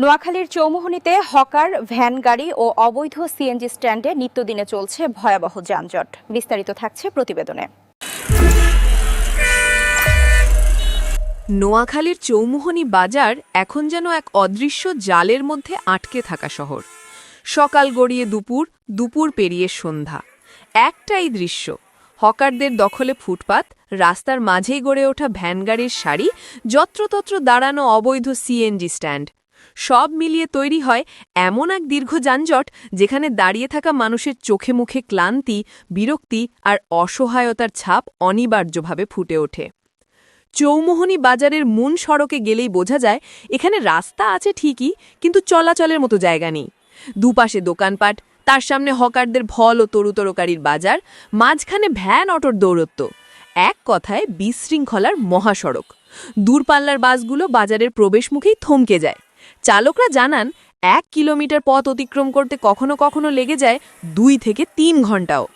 নোয়াখালীর চৌমুহনীতে hawker, van গাড়ি ও অবৈধ সিএনজি স্ট্যান্ডে নিত্যদিনে চলছে ভয়াবহ যানজট। বিস্তারিত থাকছে প্রতিবেদনে। নোয়াখালীর চৌমুহনী বাজার এখন যেন এক অদৃশ্য জালের মধ্যে আটকে থাকা শহর। সকাল গড়িয়ে দুপুর দুপুর পেরিয়ে সন্ধ্যা। একটাই দৃশ্য, হকারদের দখলে ফুটপাত, রাস্তার মাঝেই গড়ে ওঠা ভ্যানগাড়ির সারি, যত্রতত্র দাঁড়ানো অবৈধ সিএনজি স্ট্যান্ড। সব মিলিয়ে তৈরি হয় এমন এক দীর্ঘ যানজট যেখানে দাঁড়িয়ে থাকা মানুষের চোখে মুখে ক্লান্তি, বিরক্তি আর অসহায়তার ছাপ অনিবার্যভাবে ফুটে ওঠে। চৌমোহনী বাজারের মূল সড়কে গেলেই বোঝা যায়, এখানে রাস্তা আছে ঠিকই, কিন্তু চলাচলের মতো জায়গা নেই। দুপাশে দোকানপাট, তার সামনে হকারদের ভল ও তরুতরকারির বাজার, মাঝখানে ভ্যান অটোর দৌরত্ব। এক কথায় বিশৃঙ্খলার মহাসড়ক। দূরপাল্লার বাসগুলো বাজারের প্রবেশমুখেই থমকে যায়। চালকরা জানান, এক কিলোমিটার পথ অতিক্রম করতে কখনো কখনো লেগে যায় দুই থেকে তিন ঘন্টাও।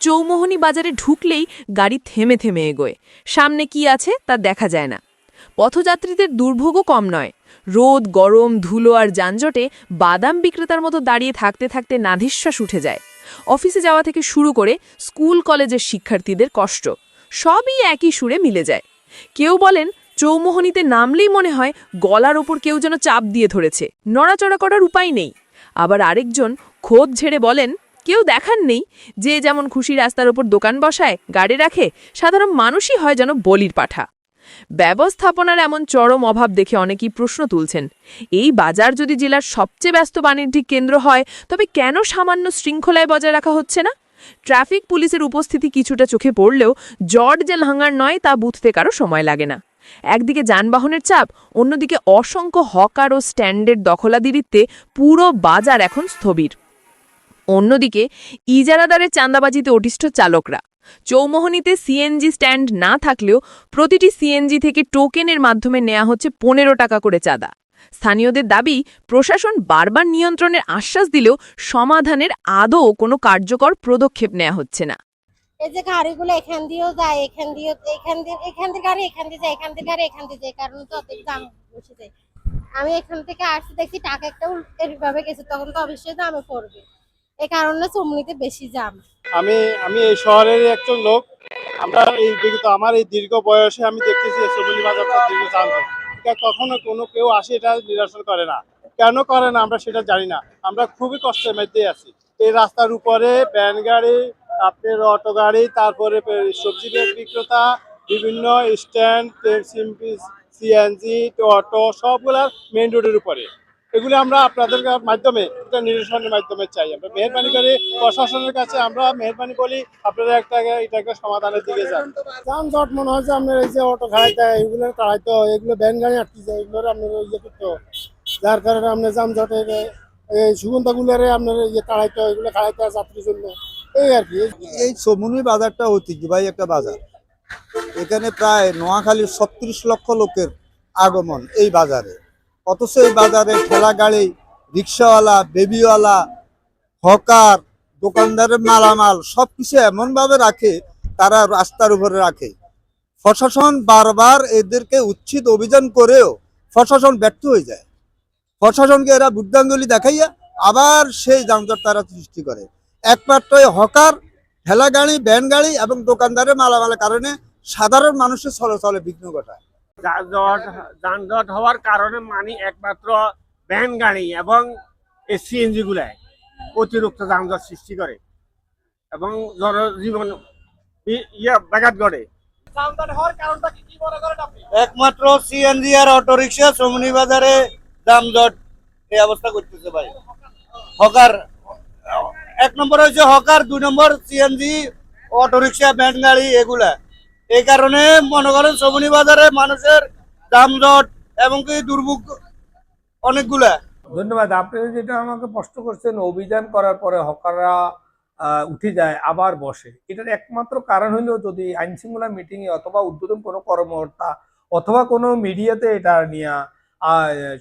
চৌমোহনী বাজারে ঢুকলেই গাড়ি থেমে থেমে এগোয়। সামনে কি আছে তা দেখা যায় না। পথযাত্রীদের দুর্ভোগও কম নয়। রোদ, গরম, ধুলো আর যানজটে বাদাম বিক্রেতার মতো দাঁড়িয়ে থাকতে থাকতে নাধিশ্বাস উঠে যায়। অফিসে যাওয়া থেকে শুরু করে স্কুল, কলেজের শিক্ষার্থীদের কষ্ট, সবই একই সুরে মিলে যায়। কেউ বলেন চৌমোহনীতে নামলেই মনে হয় গলার ওপর কেউ যেন চাপ দিয়ে ধরেছে। নড়াচড়া করার উপায় নেই। আবার আরেকজন খোদ ঝেড়ে বলেন, কেউ দেখার নেই। যে যেমন খুশি রাস্তার ওপর দোকান বসায়, গাড়ি রাখে, সাধারণ মানুষই হয় যেন বলির পাঠা। ব্যবস্থাপনার এমন চরম অভাব দেখে অনেকেই প্রশ্ন তুলছেন, এই বাজার যদি জেলার সবচেয়ে ব্যস্ত বাণিজ্যিক কেন্দ্র হয়, তবে কেন সামান্য শৃঙ্খলায় বজায় রাখা হচ্ছে না? ট্রাফিক পুলিশের উপস্থিতি কিছুটা চোখে পড়লেও জর্জ যে লাঙ্গার নয়, তা বুঝতে কারও সময় লাগে না। একদিকে যানবাহনের চাপ, অন্যদিকে অসংখ্য হকার ও স্ট্যান্ডের দখলাদিরিত্বে পুরো বাজার এখন স্থবির। অন্যদিকে ইজারাদারের চাঁদাবাজিতে অটিষ্ঠ চালকরা। চৌমোহনীতে সিএনজি স্ট্যান্ড না থাকলেও প্রতিটি সিএনজি থেকে টোকেনের মাধ্যমে নেওয়া হচ্ছে পনেরো টাকা করে চাঁদা। স্থানীয়দের দাবি, প্রশাসন বারবার নিয়ন্ত্রণের আশ্বাস দিলেও সমাধানের আদৌ কোনো কার্যকর পদক্ষেপ নেওয়া হচ্ছে না। এই যে গাড়িগুলো এখান দিয়েও যায়, এখান দিয়ে এখান দিয়ে এখান দিয়ে গাড়ি, এখান দিয়ে যায়, এখান থেকে গাড়ি, এখান দিয়ে যায়, কারণ তো অত দাম বেশি যায়। আমি এখান থেকে আসতে দেখছি টাকা একটা এইভাবে গেছে, তখন তো অবশ্যই দামে পড়বে। এই কারণে চমনিতে বেশি জাম আমি আমি এই শহরের একজন লোক। আমরা এই বিগত, আমার এই দীর্ঘ বয়সে আমি দেখতেছি সবুলি বাজারটা দীর্ঘ যানজট কখনো কোনো কেউ আসে, এটা নিরসন করে না। কেন করে না, আমরা সেটা জানি না। আমরা খুবই কষ্টের মধ্যে আছি। এই রাস্তার উপরে ব্যান গাড়ি আপনার অটো গাড়ি তারপরে সবজি বিক্রেতা বিভিন্ন স্ট্যান্ড সিএনজি অটো সবগুলা মেইন রোডের উপরে। এগুলো আমরা আপনাদের মাধ্যমে একটা নিরসনের মাধ্যমে চাই। আমরা মেহরবানি করে প্রশাসনের কাছে আমরা মেহরবানি বলি আপনারা একটা এটাকে সমাধানের দিকে যান। যানজট মনে হয় যে আপনার এই যে অটো খাড়াইতে এগুলো খাড়াইতে এগুলো ভ্যান গাড়ি আটকে যায় এগুলো আপনার ইয়ে করতে। যার কারণে আপনার যানজটের এই সুগন্ধাগুলোরে আপনার ইয়ে খাড়াইতে হয়, এগুলো খাড়াইতে যাত্রীর জন্য। এই আর কি, এই সমুনি বাজারটা ঐতিহ্যবাহী একটা বাজার। এখানে প্রায় নোয়াখালীর ছত্রিশ লক্ষ লোকের আগমন এই বাজারে। অথচ এই বাজারে ঠেলা গাড়ি, রিক্সাওয়ালা, বেবিওয়ালা, হকার, দোকানদারের মালামাল সবকিছু এমন ভাবে রাখে, তারা রাস্তার উপরে রাখে। প্রশাসন বারবার এদেরকে উচ্ছিত অভিযান করেও প্রশাসন ব্যর্থ হয়ে যায়। প্রশাসনকে এরা বুদ্ধাঙ্গুলি দেখাইয়া আবার সেই যানজট তারা সৃষ্টি করে। একমাত্র এই হকার ঠেলা গাড়ি ভ্যান গাড়ি এবং দোকানদারের মালামালের কারণে সাধারণ মানুষের চলাচলে বিঘ্ন ঘটায়। যানজট যানজট হওয়ার কারণে মানি একমাত্র ভ্যান গাড়ি এবং সিএনজি গুলায় অতিরিক্ত যানজট সৃষ্টি করে এবং জনজীবন ই- ইয়া ব্যাঘাত ঘটে। একমাত্র সিএনজি আর অটোরিকশা সমনি বাজারে যানজট এই অবস্থা করতেছে ভাই। হকার এক নম্বর হচ্ছে হকার, দুই নম্বর সিএনজি অটোরিকশা ভ্যান গাড়ি, এগুলা। এই কারণে মনে করেন সমনি বাজারে মানুষের যানজট এবং কি দুর্ভোগ অনেকগুলা। ধন্যবাদ। আপনি যেটা আমাকে প্রশ্ন করছেন, অভিযান করার পরে হকাররা উঠে যায়, আবার বসে। এটার একমাত্র কারণ হলো যদি আইন শৃঙ্খলা মিটিংয়ে অথবা উদ্বোধন কোনো কর্মকর্তা অথবা কোনো মিডিয়াতে এটা নিয়ে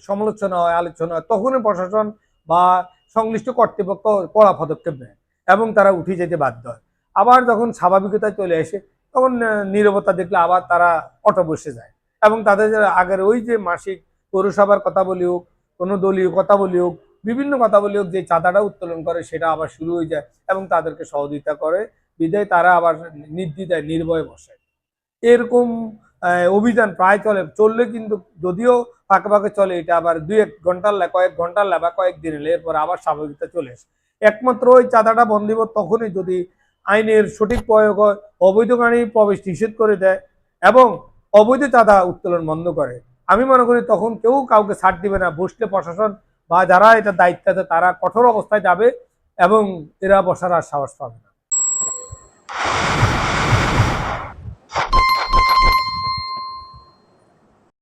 সমালোচনা হয়, আলোচনা হয়, তখনই প্রশাসন বা সংশ্লিষ্ট কর্তৃপক্ষ কড়া পদক্ষেপ নেয় এবং তারা উঠে যেতে বাধ্য হয়। আবার যখন স্বাভাবিকতায় চলে আসে, তখন নীরবতা দেখলে আবার তারা অটো বসে যায় এবং তাদের আগের ওই যে মাসিক পৌরসভার কথা বলি হোক, কোনো দলীয় কথা বলি হোক, বিভিন্ন কথা বলি হোক, যে চাঁদাটা উত্তোলন করে সেটা আবার শুরু হয়ে যায় এবং তাদেরকে সহযোগিতা করে। বিদায় তারা আবার নির্দ্বিধায়, নির্ভয়ে বসে। এরকম অভিযান প্রায় চলে, চললে কিন্তু যদিও ফাঁকে ফাঁকে চলে এটা আবার দুই এক ঘণ্টার লা- কয়েক ঘণ্টার লা বা কয়েক দিনের লা, এরপর আবার স্বাভাবিকতা চলে আসে। একমাত্র ওই চাঁদাটা বন্ধ দিব তখনই যদি আইনের সঠিক প্রয়োগ হয় অবৈধ গাড়ি প্রবেশ নিষেধ করে দেয় এবং অবৈধ চাঁদা উত্তোলন বন্ধ করে। আমি মনে করি তখন কেউ কাউকে ছাড় দিবে না। বসলে প্রশাসন বা যারা এটা দায়িত্ব আছে তারা কঠোর অবস্থায় যাবে এবং এরা বসার আর সাহস পাবে না।